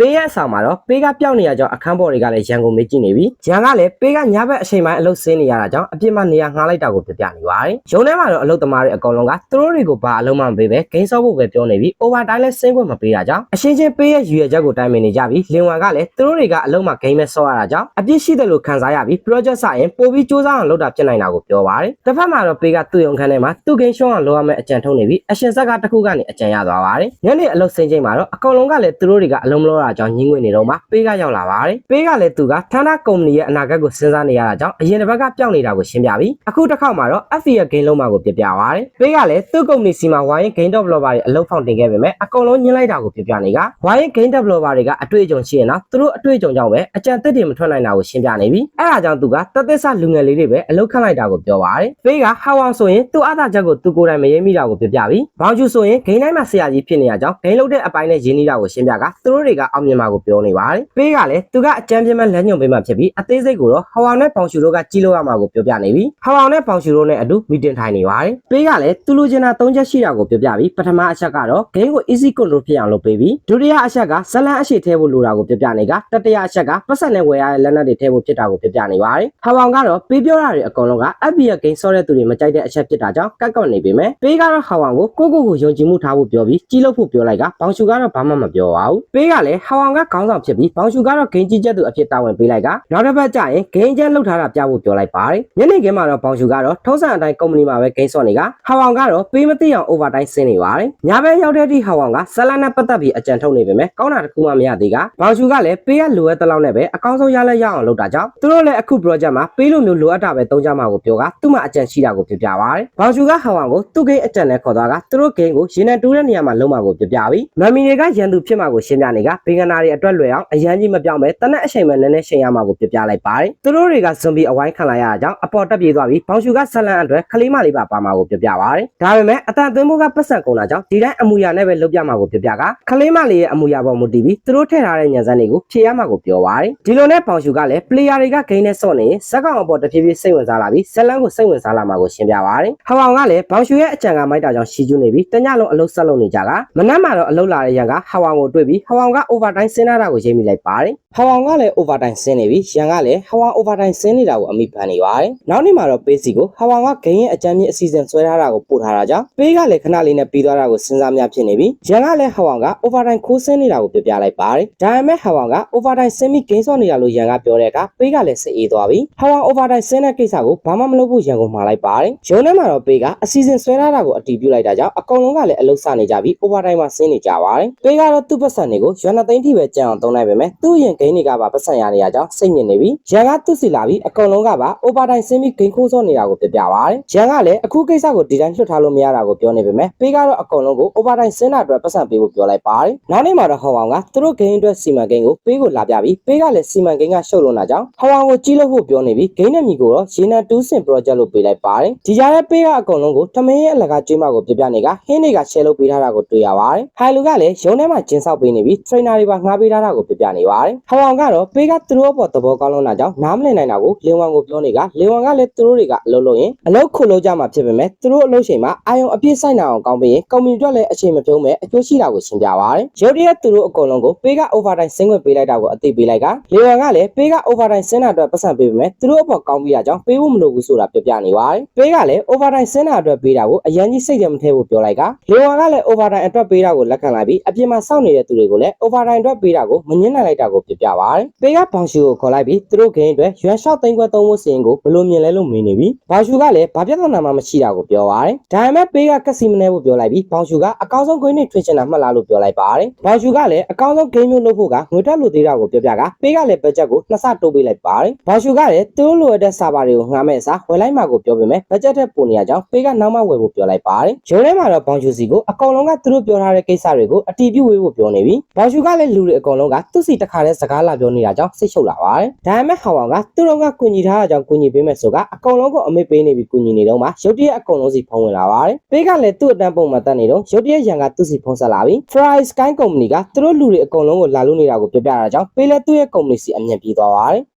ပေးရဲ့အဆောင်မှာတော့ပေးကပျောက်နေရကြောင်းအခန်းပေါ်တွေကလည်းရန်ကုန်မေးကြည့်နေပြီရန်ကလည်းပေးကညဘက်အချိန်ပိုင်းအလုပ်ဆင်းနေရတာကြောင့်အပြစ်မှနေရာငှားလိုက်တာကိုပြပြနေပါတယ်ရုံထဲမှာတော့အလုပ်သမားတွေအကောင်လုံးကသူတို့တွေကိုဘာအလုံးမှမပေးပဲဂိမ်းဆော့ဖို့ပဲပြောနေပြီး overtime လည်းဆင်းခွင့်မပေးတာကြောင့်အရှင်းချင်းပေးရဲ့ရည်ရွယ်ချက်ကိုတိုင်ပင်နေကြပြီးလင်ဝါကလည်းသူတို့တွေကအလုံးမှဂိမ်းမဲ့ဆော့ရတာကြောင့်အပြစ်ရှိတယ်လို့ခံစားရပြီး project စရင်ပိုပြီးစူးစမ်းအောင်လုပ်တာဖြစ်နိုင်တာကိုပြောပါတယ်တစ်ဖက်မှာတော့ပေးကသူ့ရုံခန်းထဲမှာသူ့ဂိမ်းရှော့အောင်လုပ်ရမယ့်အကြံထုတ်နေပြီးအရှင်ဆက်ကတစ်ခုကနေအကြံရသွားပါတယ်ညနေအလုပ်ဆင်းချိန်မှာတော့အကောင်လုံးကလည်းသူတို့တွေကအလုံးမလို့တာကြောင့်ညှင်းငွေနေတော့မှပေးကရောက်လာပါတယ်ပေးကလည်းသူကဌာနကုမ္ပဏီရဲ့အနာဂတ်ကိုစဉ်းစားနေရတာကြောင့်အရင်တစ်ပတ်ကပျောက်နေတာကိုရှင်းပြပြီးအခုတစ်ခေါက်မှာတော့ FE ရဲ့ game လုံးမှာကိုပြပြပါတယ်ပေးကလည်းသူ့ကုမ္ပဏီစီမှာ Wine Game Developer တွေအလုပ်ဖောင်တင်ခဲ့ပေမဲ့အကုန်လုံးညှင်းလိုက်တာကိုပြပြနေက Wine Game Developer တွေကအတွေ့အကြုံရှိရင်တော့သူတို့အတွေ့အကြုံကြောင့်ပဲအကြံသစ်တွေမထွက်နိုင်တာကိုရှင်းပြနေပြီးအဲဒါကြောင့်သူကတသက်ဆလူငယ်လေးတွေပဲအလုပ်ခန့်လိုက်တာကိုပြောပါတယ်ပေးကဟာဝမ်ဆိုရင်သူ့အသာချက်ကိုသူကိုယ်တိုင်မရေးမိတာကိုပြပြပြီးဘောင်ကျူဆိုရင်ဂိမ်းတိုင်းမှာဆရာကြီးဖြစ်နေရကြောင်းဂိမ်းလုတ်တဲ့အပိုင်းနဲ့ရင်းနှီးတာကိုရှင်းပြကသူတို့တွေကအောင်မြင်မှာကိုပြောနေပါတယ်ပေးကလည်းသူကအကြံပြမဲ့လက်ညွန်ပေးမှဖြစ်ပြီးအသေးစိတ်ကိုတော့ဟဝမ်နဲ့ပေါင်ရှူတို့ကကြီးလို့ရမှာကိုပြောပြနေပြီးဟဝမ်နဲ့ပေါင်ရှူတို့နဲ့အတူမီတင်ထိုင်နေပါတယ်ပေးကလည်းသူလိုချင်တာ၃ချက်ရှိတာကိုပြောပြပြီးပထမအချက်ကတော့ဂိမ်းကို easy control ဖြစ်အောင်လုပ်ပေးပြီးဒုတိယအချက်ကဇလန်အရှိထဲဖို့လိုတာကိုပြောပြနေကတတိယအချက်ကပတ်စံနဲ့ဝယ်ရတဲ့လက်နက်တွေထဲဖို့ဖြစ်တာကိုပြောပြနေပါတယ်ဟဝမ်ကတော့ပေးပြောတာတွေအကုန်လုံးက FBA game ဆော့တဲ့သူတွေမကြိုက်တဲ့အချက်ဖြစ်တာကြောင့်ကတ်ကောက်နေပေမဲ့ပေးကတော့ဟဝမ်ကိုကိုကိုကိုယုံကြည်မှုထားဖို့ပြောပြီးကြီးလို့ဖို့ပြောလိုက်ကဘောင်ရှူကတော့ဘာမှမပြောပါဘူးပေးကလည်းဟဝမ်ကခေါင်းဆောင်ဖြစ်ပြီးဘောင်ရှူကတော့ဂိမ်းကြီးချက်သူအဖြစ်တာဝန်ပေးလိုက်ကနောက်တစ်ပတ်ကျရင်ဂိမ်းချမ်းလှုပ်ထားတာပြဖို့ပြောလိုက်ပါတယ်ညနေခင်းမှာတော့ဘောင်ရှူကတော့ထုံးစံအတိုင်းကုမ္ပဏီမှာပဲဂိမ်းဆော့နေကဟဝမ်ကတော့ပေးမသိအောင် overtime ဆင်းနေပါတယ်ညဘက်ရောက်တဲ့အထိဟဝမ်ကဇလန်နဲ့ပတ်သက်ပြီးအကြံထုတ်နေပေမဲ့ကောင်းတာတစ်ခုမှမရသေးကဘောင်ရှူကလည်းပေးရလိုအပ်တဲ့လောက်နဲ့ပဲအကောင်းဆုံးရလက်ရအောင်လုပ်တာကြောင့်သူတို့လည်းအခု project မှာပေးလို့မျိုးလိုအပ်တာပဲသုံးကြမှာကိုပြောကသူ့မှာအကြံရှိတာကိုပြပြပါတယ်ဘောင်ရှူကဟဝမ်ကိုသူ့ဂိမ်းအကြံနဲ့ခေါ်သွားကသူတို့ဂိမ်းကိုရေနံတူးတဲ့နေရာမှာလုံးမှာကိုပြပြပြီးမမ်မီတွေကရန်သူဖြစ်မှာကိုရှင်းပြနေကဘေဂနာတွေအတွက်လွယ်အောင်အရန်ကြီးမပြောင်းပဲတနက်အချိန်မှနည်းနည်းချိန်ရမှာကိုပြပြလိုက်ပါတယ်သူတို့တွေကဇွန်ဘီအဝိုင်းခံလိုက်ရတာကြောင့်အပေါ်တက်ပြေးသွားပြီးဘောင်ရှူကဆက်လန်အတွက်ခလေးမလေးပါပါမှာကိုပြပြပါတယ်ဒါပေမဲ့အတန်သွင်းဖို့ကပတ်စံကုန်တာကြောင့်ဒီတိုင်းအမူအရာနဲ့ပဲလုပ်ပြမှာကိုပြပြကခလေးမလေးရဲ့အမူအရာပေါ်မူတည်ပြီးသူတို့ထည့်ထားတဲ့ညံစမ်းတွေကိုဖြည့်ရမှာကိုပြောပါတယ်ဒီလိုနဲ့ဘောင်ရှူကလည်း player တွေကဂိမ်းနဲ့ဆော့နေရင်ဇက်ကောင်အပေါ်တဖြည်းဖြည်းစိတ်ဝင်စားလာပြီးဇက်လန်ကိုစိတ်ဝင်စားလာမှာကိုရှင်းပြပါတယ်ဟဝောင်ကလည်းဘောင်ရှူရဲ့အကြံကမိုက်တာကြောင့်ရှီကျူးနေပြီးတညလုံးအလုပ်ဆက်လုပ်နေကြကမနက်မှာတော့အလုပ်လာတဲ့ရန်ကဟဝောင်ကိုတွေ့ပြီးဟဝောင်က overtime ဆင်းလာတာကိုရိပ်မိလိုက်ပါတယ်ဟဝောင်ကလည်း overtime ဆင်းနေပြီးရန်ကလည်းဟဝောင် overtime ဆင်းနေတာကိုအမိပန်နေပါတယ်နောက်နေ့မှာတော့ပေးစီကိုဟဝောင်ကဂိမ်းရဲ့အကြံမြင့်အစီအစဉ်ဆွဲထားတာကိုပို့ထားတာကြောင့်ပေးကလည်းခဏလေးနဲ့ပြီးသွားတာကိုစဉ်းစားများဖြစ်နေပြီးရန်ကလည်းဟဝောင်က overtime ခိုးဆင်းနေတာကိုပြပြလိုက်ပါတယ်ဒါပေမဲ့ဟဝောင်က overtime ဆင်းပြီးဂိမ်းဆော့နေတာလို့ရန်ကပြောတဲ့အခါပေးကလည်းစိတ်အေးသွားပြီးဟဝောင် overtime ဆင်းတဲ့ကိစ္စကိုဘာမှမလုပ်ဖို့ရန်ကိုမှာလိုက်ပါတယ်ရုံထဲမှာတော့ပေးကအစီအစဉ်ဆွဲထားတာကိုအတီးပြုတ်လိုက်တာကြောင့်အကုန်လုံးကလည်းအလုပ်စနေကြပြီး overtime မှာဆင်းနေကြပါတယ်ပေးကတော့သူ့ပတ်စံတွေကိုရွာနှစ်သိန်းထိပဲကြံအောင်သုံးလိုက်ပေမဲ့သူ့ရင်ဂိမ်းတွေကပါပတ်စံရနေရကြောင်းစိတ်ညစ်နေပြီးရန်ကသူ့စီလာပြီးအကုန်လုံးကပါ overtime ဆင်းပြီးဂိမ်းခိုးဆော့နေတာကိုပြပြပါတယ်ရန်ကလည်းအခုကိစ္စကိုဒီတိုင်းလွှတ်ထားလို့မရတာကိုပြောနေပေမဲ့ပေးကတော့အကုန်လုံးကို overtime ဆင်းတာအတွက်ပတ်စံပေးဖို့ပြောလိုက်ပါတယ်နောက်နေ့မှာတော့ဟော်အောင်ကသူတို့ဂိမ်းအတွက်စီမံကိန်းကိုပေးကိုလာပြပြီးပေးကလည်းစီမံကိန်းကရှုပ်လွန်တာကြောင့်ဟော်အောင်ကိုကြီးလို့ဖို့ပြောနေပြီးဂိမ်းနဲ့မြီကိုတော့ရေနံတူးစင် project လို့ပေးလိုက်ပါတယ်ဒီကြားထဲပေးကအကုန်လုံးကိုထမင်းရဲ့အလကားကျွေးမကိုပြပြနေကဟင်းတွေက share လုပ်ပေးထားတာကိုတွေ့ရပါတယ်ဟိုင်လူကလည်းရုံထဲမှာကျင်းဆောက်ပေးနေပြီး trainer တွေပါငှားပေးထားတာကိုပြပြနေပါတယ်ဟော်အောင်ကတော့ပေးကသူတို့အပေါ်သဘောကောင်းလို့တာကြောင့်နားမလည်နိုင်တာကိုလင်ဝမ်ကိုပြောနေကလင်ဝမ်ကလည်းသူတို့တွေကအလုပ်လုပ်ရင်အလုပ်ခုလုပ်ကြမှာဖြစ်ပေမဲ့သူတို့အလုပ်ချိန်မှာအာယုံအပြည့်ဆိုင်နိုင်အောင်ကောင်းပေးရင်ကုမ္ပဏီအတွက်လည်းအချိန်မပြုံးမဲ့အကျိုးရှိတာကိုရှင်းပြပါတယ်ရုပ်တရက်သူတို့အကုန်လုံးကိုပေးက overtime ဆင်းခွင့်ပေးလိုက်တာကိုအသိပေးလိုက်ကလင်ဝမ်ကလည်းပေးက overtime ဆင်းတာအတွက်ပတ်စံပေးပေမဲ့သူတို့အပေါ်ကောင်းပြီးတာကြောင့်ပေးဖို့မလိုဘူးဆိုတာပြပြနေပါတယ်ပေးကလည်း overtime ဆင်းတာအတွက်ပေးတာကိုအရင်ကြီးစိတ်ကြမထဲဖို့ပြောလိုက်ကလင်ဝမ်ကလည်း overtime အတွက်ပေးတာကိုလက်ခံလိုက်ပြီးအပြင်မှာစောင့်နေတဲ့သူတွေကိုလည်း overtime အတွက်ပေးတာကိုမငင်းနိုင်လိုက်တာကိုပြပြပါတယ်ပေးကဘောင်ရှူကိုခေါ်လိုက်ပြီးသူတို့ဂိမ်းအတွက်ရွှန်လျှောက်သိန်းခွဲသုံးဖို့စီရင်ကိုဘယ်လိုမြင်လဲလို့မေးနေပြီးဘောင်ရှူကလည်းဘာပြဿနာမှမရှိတာကိုပြောပါတယ်ဒါပေမဲ့ပေးကကက်စီမနေဖို့ပြောလိုက်ပြီးဘောင်ရှူကအကောင်းဆုံးဂိမ်းတွေထွင်ချင်တာမှတ်လားလို့ပြောလိုက်ပါတယ်ဘောင်ရှူကလည်းအကောင်းဆုံးဂိမ်းမျိုးလုပ်ဖို့ကငွေတက်လို့သေးတာကိုပြောပြကပေးကလည်းဘတ်ဂျက်ကိုနှစ်ဆတိုးပေးလိုက်ပါတယ်ဘောင်ရှူကလည်းသူတို့လိုအပ်တဲ့စာပါတွေကိုငှားမဲ့အစားဝယ်လိုက်မှာကိုပြောပေမဲ့ဘတ်ဂျက်ထက်ပိုနေရကြောင်းပေးကနောက်မှဝယ်ဖို့ပြောလိုက်ပါတယ်ရုံထဲမှာတော့ဘောင်ရှူစီကိုအကောင်လုံးကသူတို့ပြောထားတဲ့ကိစ္စတွေကိုအတီးပြုတ်ဝေးဖို့ပြောနေပြီးဘောင်ရှူကလည်းလူတွေအကောင်လုံးကသူ့စီတစ်ခါတည်းစကားလာပြောနေတာကြောင့်စိတ်ရှုပ်လာပါတယ်ဒါပေမဲ့ဟောင်ဝါကသူတို့ကကူညီထားတာကြောင့်ကူညီပေးမယ်ဆိုကအကောင်လုံးကိုအမေပေးနေပြီးကူညီနေတော့မှရုတ်တရက်အကောင်လုံးစီဖုံးဝင်လာပါတယ်ပေးကလည်းသူ့အတန်းပုံမှန်တက်နေတော့ရုတ်တရက်ရန်ကသူ့စီဖုံးဆက်လာပြီး Fry Sky Company ကသူတို့လူတွေအကောင်လုံးကိုလာလို့နေတာကိုပြပြတာကြောင့်ပေးလဲသူ့ရဲ့ company စီအမြင်ပြေးသွားပါတယ်